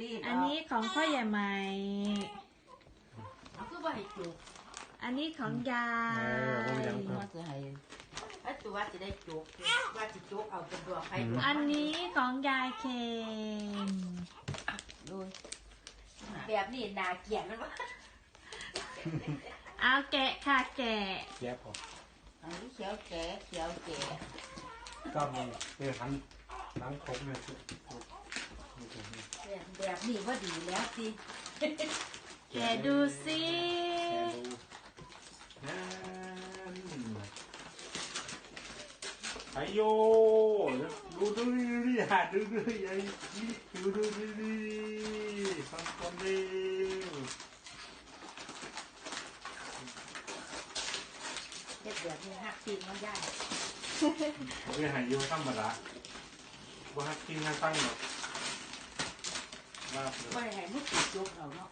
ดีอันนี้ของพ่อใหญ่ไหมเอาคือว่าให้จุกอันนี้ของยาเออบ่มีหยังยว่าจะให้ไอ้ตัวว่าจะได้จุกว่าจะจุกเอาเป็นดวงไฟดวงอันนี้ของยายเคนดูแบบนี้นาเกลียดมันวะเอาแกะค่ะแกะ แย่พออันนี้เขียวแก่เขียวแก่ ก็มันเป็นหันหลังครบเลยสิ แบบแบบนี้ว่าดีแล้วสิ แกะดูสิแกะดูนั่นไอโยดูดูดิฮะดูดูไอ้ดูดูดูดิฟังก่อนเร็วเฮ็ดแบบนี้หักปีกมันยากผมไปหายโยธรรมดาว่าฮักกินฮักตั้งหรอก ลาบเลยว่าให้มันติดจุกเอาเนาะ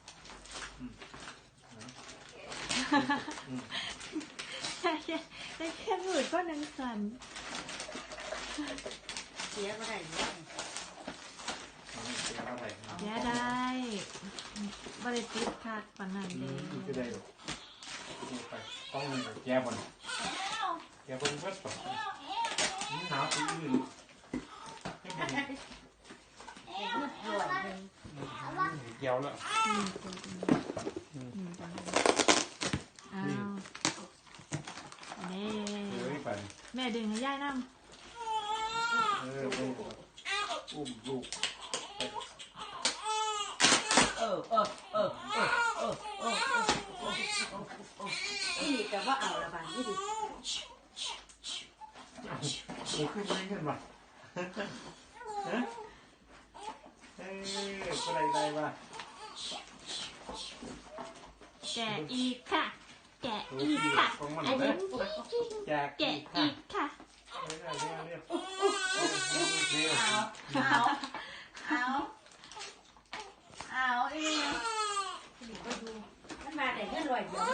ใช่ใช่ได้แค่พูดก็นังสันเสียก็ได้เยเสียอะไรนะแย่ได้บริติดคักปานนันเด้มจะได้หรอกนี่ไปต้องเงินแก้บนแก้บนก็ต่อนี่หนาวสีอื่นให้มัน dầu nữa แม่ดึงให้ยายน้ำเอออุ้มลูกเออเออเออเออเออเออนี่กับว่าเอาละบานนี่ดิโอ้ขึ้นมาขึ้นมาฮะ อ้ยก็ได้ได้มาแกะอีกค่ะ แกะอีกค่ะ อันนี้แจกแกะค่ะอีกค่ะ เร็วเร็วเร็วเร็วเอาเอาเอาเอาเอ้ยนี่ก็ดูมันมาแต่เงินรวยเดียว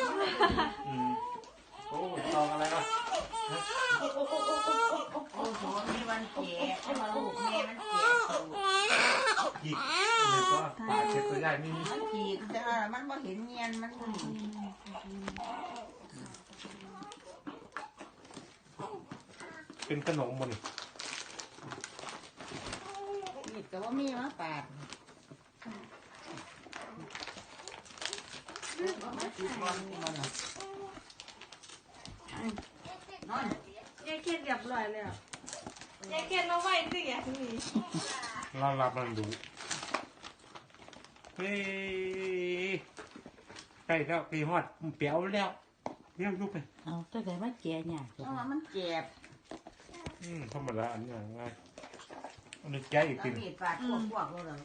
อืมโอ้ซองอะไรวะ โอ้โหมีวันแก่ให้มาลูกแม่มันแก่สูง หยิกเดี๋ยวก็ปาดเช็ดตัวใหญ่นี่มันขีดแต่ว่ามันบ่เห็นเงียนมันบ่เห็นเป็นขนมมันขีดแต่ว่ามีมาปาดมันขีดบอลนี่มันน่ะนอนยายเคนเรียบร้อยแล้วยายเคนมาไว้สิอย่างนี้เรารับมันดู เฮ้ยใกล้แล้วปีฮอดเปียวแล้วเรียกลูกไปเอาตัวไหนมาแก่เนี่ยเพราะว่ามันเจ็บอืมธรรมดาอันนี้ง่ายอันนี้แก้อีกแล้วทีมีดปาดพวกพวกเราเลย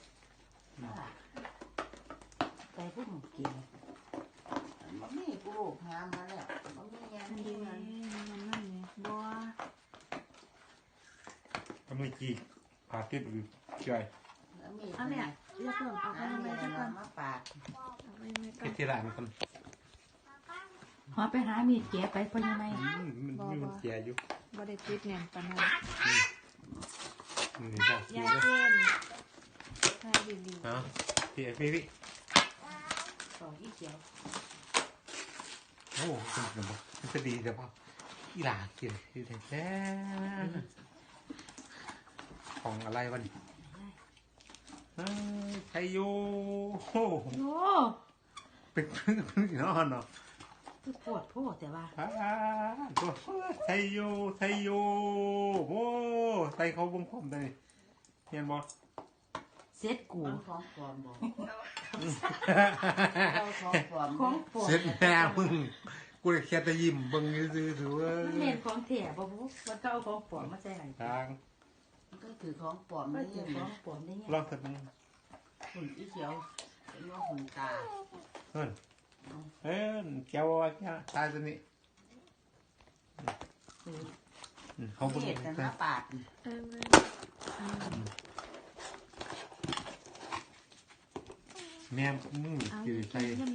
ใจพวกมันเจ็บมันมีกูลูกหามมาแล้วมันมีเงียนอันมีนี้เงินมันนั่นไงบัวทำไมจีพาติดอยู่ช่วยแล้วมีเอาเนี่ย เรียกเพิ่มเอาไปแล้วไม่มีไม่อะไรก่อนมาปาดเอาไปไม่ก่อเฮ็นดที่ร้านกันหอไปหามีดแกะไปเพราะยังไงอืมมันมีมันแก่อยู่บริติดเนี่ยปานนันนี่จ้ะยายเคนใช่ดีเนาะพี่พี่พี่สองอีเขียวโอ้เป็นขนมมันจะดีแต่ว่าอีหลากินดีแท้ของอะไรวะนี่ เฮ้ยไทยโยโอ้โอ้เป็นพึ่งพึ่งนอนเนาะคือโพดโพดแต่ว่าอ่าตัวไทยโยไทยโยโอ้ไทยเขาวงผมได้เห็นบ่เซ็ตกูของปลอมบอกของปลอมของปลอมเสร็จแน่มึงกูเลยแค่จะยิ้มเบิ่งซื่อๆถือว่ามันเห็นของแถบ่บุ๊มันก็เอาของปลอมมาใส่ให้ ทางมัน ก็คือของปลอมก็คือของปลอมได้เนี่ยลองเถอะมึงหุ่นอีเขียวเป็นว่าหุ่นตาเอิ้นเอิ้นแก้วว่าแก้วตายตัวนี้คืออืมเขาเบิ่งเห็ดแต่หน้าปาดๆเออเออเออแม่มึงเอากินอีกใส่ยัง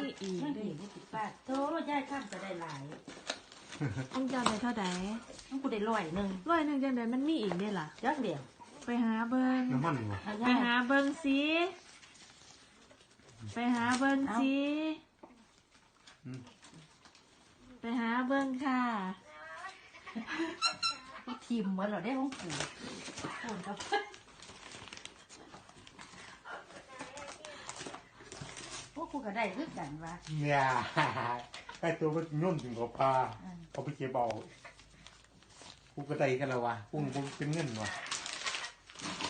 นี่อีกอันนี้อีกไม่เลเห็ยนไม่ติดปาดโตยายข้ามจะได้หลาย ต้องจะเอาไปเท่าไหร่ต้องกูได้ร้อยหนึ่งร้อยหนึ่งจังไดมันมีอีกได้ล่ะ จักเดียวไปหาเบิ้งน้ำมันวะเอาไปย่าหาเบิ้งสิไปหาเบิ้งสิไปหาเบิ้งค่ะกูทิมมาเหรอได้ของกูโอนกับพวกกูก็ได้คือกันว่าเนี่ย ไอ้ตัวมันนุ่นถึงกับปลาเขาไปเก็บเอากูกระไดกันแล้ววะกูกูเป็นเงินวะ